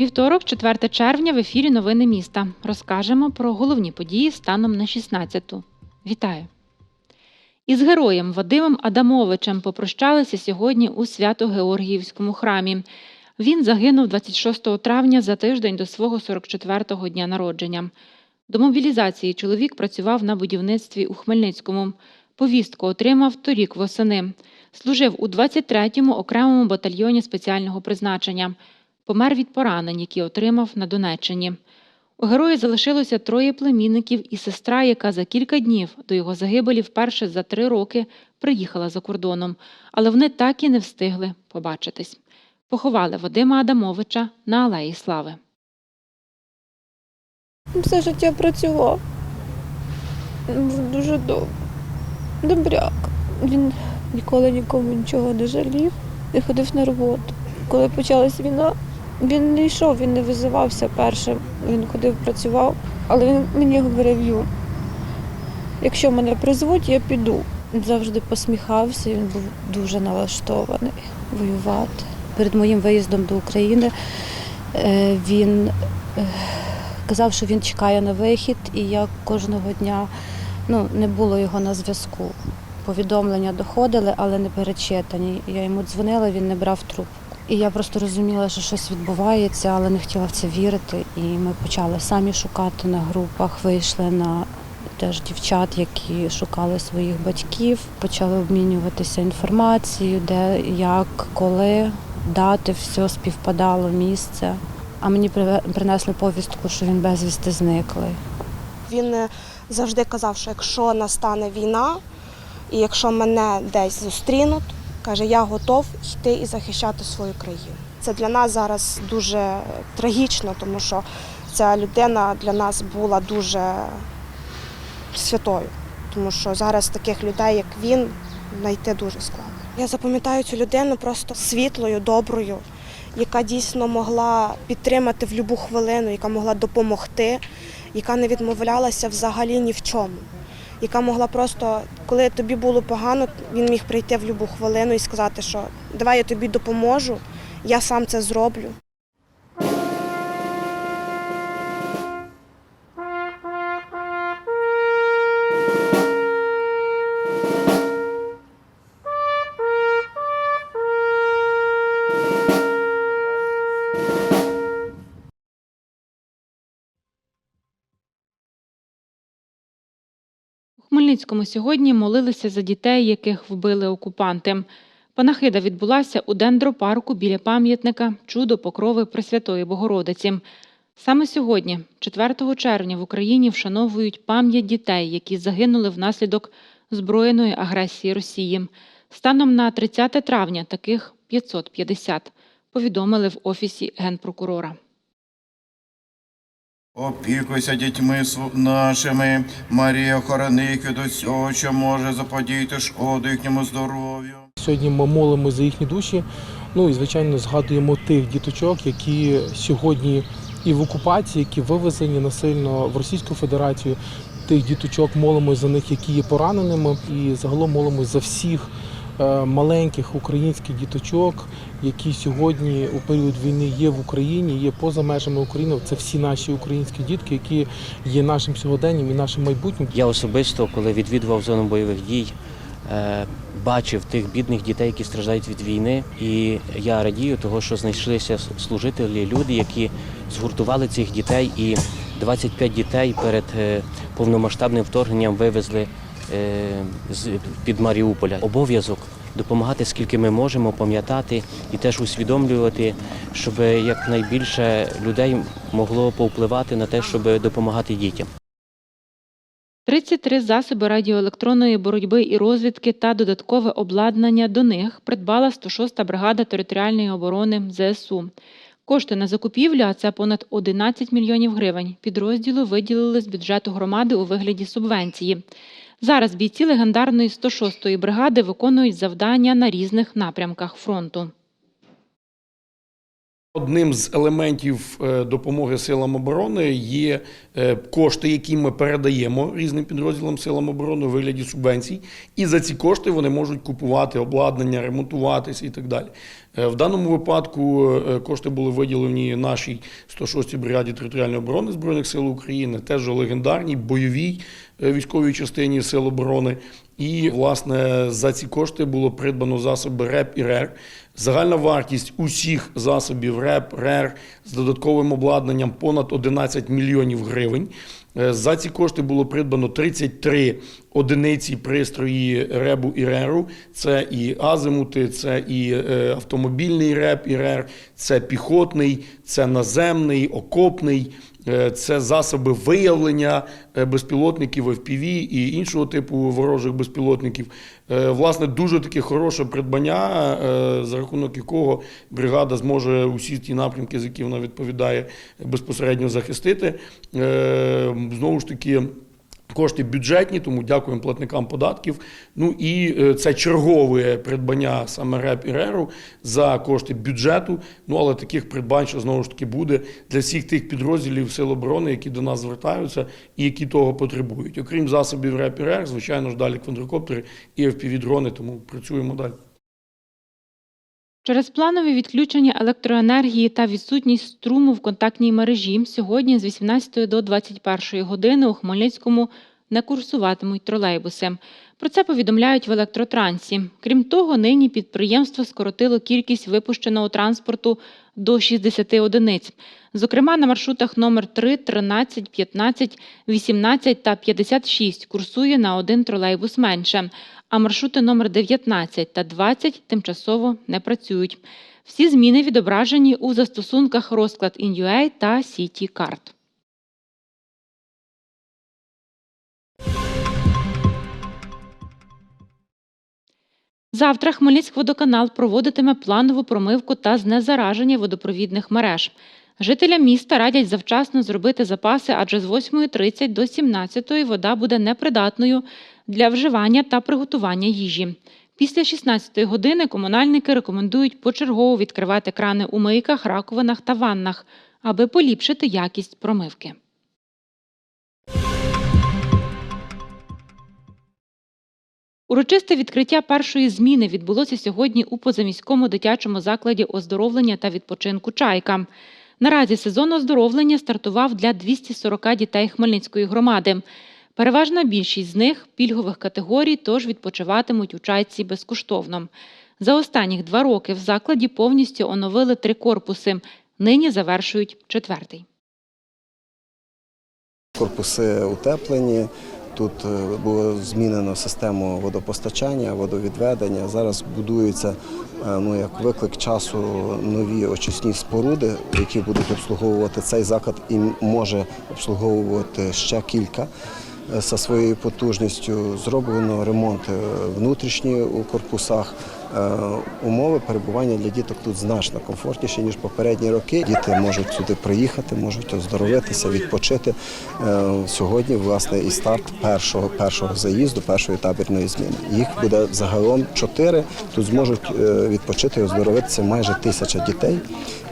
Вівторок, 4 червня, в ефірі Новини міста. Розкажемо про головні події станом на 16-ту. Вітаю! Із героєм Вадимом Адамовичем попрощалися сьогодні у Свято-Георгіївському храмі. Він загинув 26 травня за тиждень до свого 44-го дня народження. До мобілізації чоловік працював на будівництві у Хмельницькому. Повістку отримав торік восени. Служив у 23-му окремому батальйоні спеціального призначення. Помер від поранень, які отримав на Донеччині. У герої залишилося троє племінників і сестра, яка за кілька днів до його загибелі вперше за три роки приїхала за кордоном, але вони так і не встигли побачитись. Поховали Вадима Адамовича на Алеї Слави. Все життя працював. Був дуже доб... добряк. Він ніколи нікому нічого не жалів, не ходив на роботу. Коли почалась війна, він не йшов, він не визивався першим. Він ходив, працював, але він мені говорив, якщо мене призвуть, я піду. Він завжди посміхався, він був дуже налаштований воювати. Перед моїм виїздом до України е, він е, казав, що він чекає на вихід, і я кожного дня ну, не було його на зв'язку. Повідомлення доходили, але не перечитані. Я йому дзвонила, він не брав трубку. І я просто розуміла, що щось відбувається, але не хотіла в це вірити. І ми почали самі шукати на групах, вийшли на теж дівчат, які шукали своїх батьків, почали обмінюватися інформацією, де, як, коли, дати, все співпадало місце. А мені принесли повістку, що він безвісти зниклий. Він е, завжди казав, що якщо настане війна, і якщо мене десь зустрінуть, каже, я готов йти і захищати свою країну. Це для нас зараз дуже трагічно, тому що ця людина для нас була дуже святою, тому що зараз таких людей, як він, знайти дуже складно. Я запам'ятаю цю людину просто світлою, доброю, яка дійсно могла підтримати в будь-яку хвилину, яка могла допомогти, яка не відмовлялася взагалі ні в чому, яка могла просто, коли тобі було погано, він міг прийти в будь-яку хвилину і сказати, що давай я тобі допоможу, я сам це зроблю. Хмельницькому сьогодні молилися за дітей, яких вбили окупанти. Панахида відбулася у дендропарку біля пам'ятника Чудо Покрови Пресвятої Богородиці. Саме сьогодні, 4 червня, в Україні вшановують пам'ять дітей, які загинули внаслідок збройної агресії Росії. Станом на 30 травня таких 550, повідомили в Офісі Генпрокурора. Опікуйся дітьми нашими, Марія, охорони їх від усього, що може заподіяти шкоду їхньому здоров'ю. Сьогодні ми молимо за їхні душі. Ну і звичайно згадуємо тих діточок, які сьогодні і в окупації, які вивезені насильно в Російську Федерацію. Тих діточок молимось за них, які є пораненими, і загалом молимось за всіх маленьких українських діточок, які сьогодні у період війни є в Україні, є поза межами України. Це всі наші українські дітки, які є нашим сьогоденням і нашим майбутнім. Я особисто, коли відвідував зону бойових дій, е, бачив тих бідних дітей, які страждають від війни. І я радію того, що знайшлися служителі, люди, які згуртували цих дітей, і 25 дітей перед е, повномасштабним вторгненням вивезли е, під Маріуполя. Обов'язок допомагати, скільки ми можемо, пам'ятати і теж усвідомлювати, щоб якнайбільше людей могло повпливати на те, щоб допомагати дітям. 33 засоби радіоелектронної боротьби і розвідки та додаткове обладнання до них придбала 106-та бригада територіальної оборони ЗСУ. Кошти на закупівлю, а це понад 11 мільйонів гривень, підрозділу виділили з бюджету громади у вигляді субвенції. Зараз бійці легендарної 106-ї бригади виконують завдання на різних напрямках фронту. Одним з елементів е, допомоги силам оборони є е, кошти, які ми передаємо різним підрозділам силам оборони у вигляді субвенцій, і за ці кошти вони можуть купувати обладнання, ремонтуватися і так далі. Е, В даному випадку е, кошти були виділені нашій 106-й бригаді територіальної оборони Збройних сил України, теж легендарній бойовій е, військовій частині сил оборони. І, власне, за ці кошти було придбано засоби РЕП і РЕР. Загальна вартість усіх засобів РЕП, РЕР з додатковим обладнанням понад 11 мільйонів гривень. За ці кошти було придбано 33 одиниці пристрої РЕБу і РЕРу. Це і азимути, це і е, автомобільний РЕП і РЕР, це піхотний, це наземний, окопний. Е, Це засоби виявлення е, безпілотників FPV і іншого типу ворожих безпілотників. Власне, дуже таке хороше придбання, за рахунок якого бригада зможе усі ті напрямки, з які вона відповідає, безпосередньо захистити. Знову ж таки. Кошти бюджетні, тому дякуємо платникам податків. Ну і е, це чергове придбання саме РЕП і РЕРу за кошти бюджету. Ну але таких придбань що знову ж таки буде для всіх тих підрозділів Сил оборони, які до нас звертаються і які того потребують. Окрім засобів РЕП і РЕР, звичайно ж далі квадрокоптери і FPV-дрони, тому працюємо далі. Через планові відключення електроенергії та відсутність струму в контактній мережі сьогодні з 18 до 21 години у Хмельницькому не курсуватимуть тролейбуси. Про це повідомляють в електротрансі. Крім того, нині підприємство скоротило кількість випущеного транспорту до 60 одиниць. Зокрема, на маршрутах номер 3, 13, 15, 18 та 56 курсує на один тролейбус менше, а маршрути номер 19 та 20 тимчасово не працюють. Всі зміни відображені у застосунках розклад InUA та City Card. Завтра Хмельницькводоканал проводитиме планову промивку та знезараження водопровідних мереж. Жителям міста радять завчасно зробити запаси, адже з 8.30 до 17.00 вода буде непридатною для вживання та приготування їжі. Після 16-ї години комунальники рекомендують почергово відкривати крани у мийках, раковинах та ваннах, аби поліпшити якість промивки. Урочисте відкриття першої зміни відбулося сьогодні у позаміському дитячому закладі оздоровлення та відпочинку Чайка. Наразі сезон оздоровлення стартував для 240 дітей Хмельницької громади. Переважна більшість з них пільгових категорій, тож відпочиватимуть у чайці безкоштовно. За останніх два роки в закладі повністю оновили три корпуси. Нині завершують четвертий. Корпуси утеплені. Тут е, було змінено систему водопостачання, водовідведення. Зараз будуються е, ну, як виклик часу нові очисні споруди, які будуть обслуговувати цей заклад і може обслуговувати ще кілька. Е, За своєю потужністю зроблено ремонт внутрішній у корпусах. Е, Умови перебування для діток тут значно комфортніші ніж попередні роки. Діти можуть сюди приїхати, можуть оздоровитися, відпочити. Е, Сьогодні власне і старт першого першого заїзду, першої табірної зміни. Їх буде загалом чотири. Тут зможуть е, відпочити і оздоровитися майже тисяча дітей.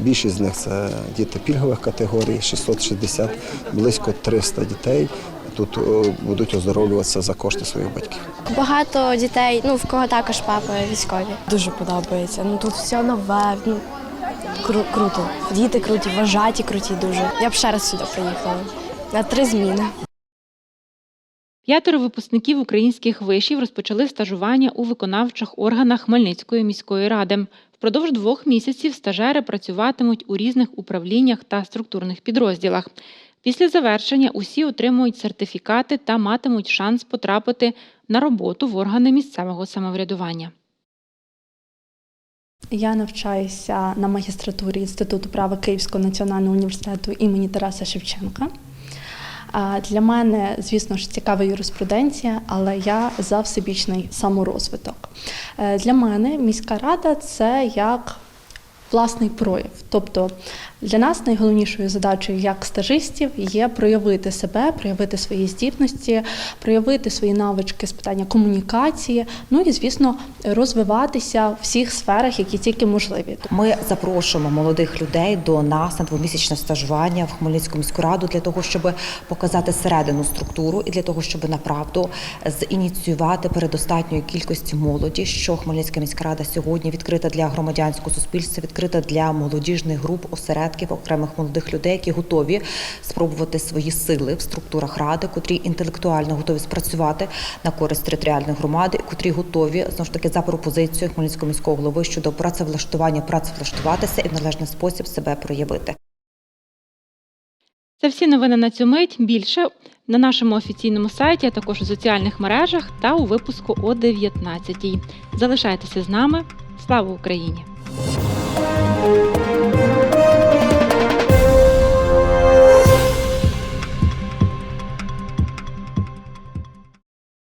Більшість з них це діти пільгових категорій, 660, близько 300 дітей. Тут е, будуть оздоровлюватися за кошти своїх батьків. Багато дітей, ну в кого також папи військові. Дуже подобається. Ну тут все нове. Ну кру- круто. Діти круті, вважаті круті дуже. Я б ще раз сюди приїхала. На три зміни. П'ятеро випускників українських вишів розпочали стажування у виконавчих органах Хмельницької міської ради. Впродовж двох місяців стажери працюватимуть у різних управліннях та структурних підрозділах. Після завершення усі отримують сертифікати та матимуть шанс потрапити на роботу в органи місцевого самоврядування. Я навчаюся на магістратурі Інституту права Київського національного університету імені Тараса Шевченка. Для мене, звісно ж, цікава юриспруденція, але я за всебічний саморозвиток. Е, Для мене міська рада це як власний прояв. Тобто Для нас найголовнішою задачею як стажистів є проявити себе, проявити свої здібності, проявити свої навички з питання комунікації, ну і звісно розвиватися в всіх сферах, які тільки можливі. Ми запрошуємо молодих людей до нас на двомісячне стажування в Хмельницьку міську раду для того, щоб показати середину структуру і для того, щоб направду зініціювати передостатньої кількості молоді, що Хмельницька міська рада сьогодні відкрита для громадянського суспільства, відкрита для молодіжних груп, осередків, окремих молодих людей, які готові спробувати свої сили в структурах ради, котрі інтелектуально готові спрацювати на користь територіальної громади, котрі готові знову ж таки за пропозицією Хмельницького міського голови щодо працевлаштування, працевлаштуватися і в належний спосіб себе проявити. Це всі новини на цю мить. Більше на нашому офіційному сайті, а також у соціальних мережах та у випуску о 19. Залишайтеся з нами. Слава Україні!